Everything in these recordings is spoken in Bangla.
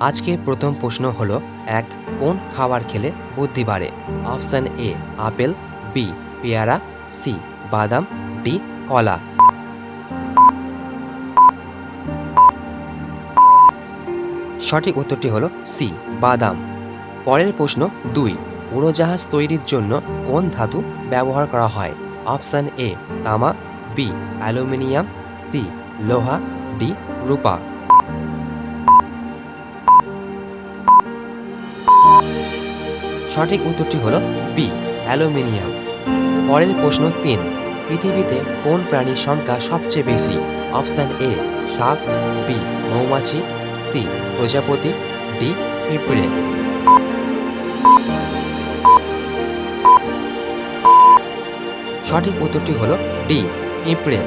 আজকের প্রথম প্রশ্ন হলো এক, কোন খাবার খেলে বুদ্ধি বাড়ে? অপশান এ, আপেল, বি, পেয়ারা, সি, বাদাম, ডি, কলা। সঠিক উত্তরটি হলো সি, বাদাম। পরের প্রশ্ন দুই, উড়োজাহাজ তৈরির জন্য কোন ধাতু ব্যবহার করা হয়? অপশান এ, তামা, বি, অ্যালুমিনিয়াম, সি, লোহা, ডি, রূপা। সঠিক উত্তরটি হলো বি, অ্যালুমিনিয়াম। পরের প্রশ্ন তিন, পৃথিবীতে কোন প্রাণীর সংখ্যা সবচেয়ে বেশি? অপশান এ, সাপ, বি, মৌমাছি, সি, প্রজাপতি, ডি, পিঁপড়ে। সঠিক উত্তরটি হল ডি, পিঁপড়ে।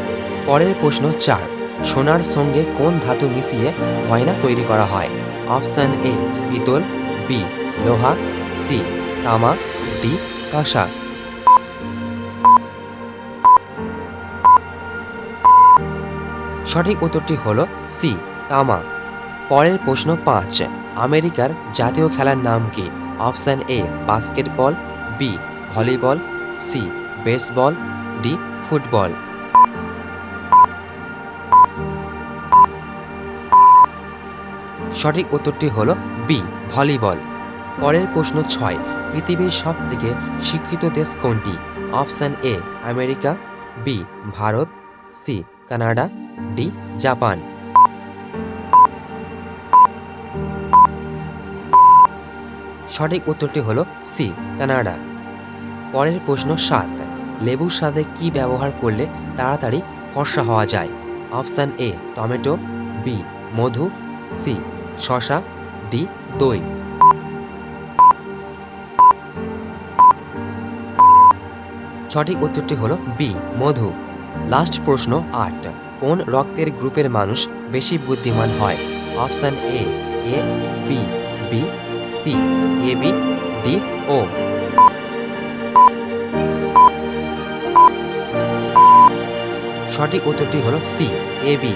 পরের প্রশ্ন চার, সোনার সঙ্গে কোন ধাতু মিশিয়ে গয়না তৈরি করা হয়? অপশান এ, পিতল, বি লোহা, সি, তামা, ডি, কাঁসা। সঠিক উত্তরটি হল সি, তামা। পরের প্রশ্ন পাঁচ, আমেরিকার জাতীয় খেলার নাম কি? Option A, basketball, B, volleyball, C, baseball, D, football. সঠিক উত্তরটি হল বি, ভলিবল। পরের প্রশ্ন ছয়, পৃথিবীর সব থেকে শিক্ষিত দেশ কোনটি? Option A, America, B, Bharat, C, Canada, D, Japan. সঠিক উত্তরটি হলো সি, কানাডা। পরের প্রশ্ন সাত, লেবুর স্বাদে কি ব্যবহার করলে তাড়াতাড়ি ফর্সা হওয়া যায়? অপশান এ, টমেটো, বি, মধু, সি শশা ডি, দই। সঠিক উত্তরটি হলো বি, মধু। লাস্ট প্রশ্ন আট, কোন রক্তের গ্রুপের মানুষ বেশি বুদ্ধিমান হয়? Option A A B B C A B D O সঠিক উত্তরটি হলো সি এ বি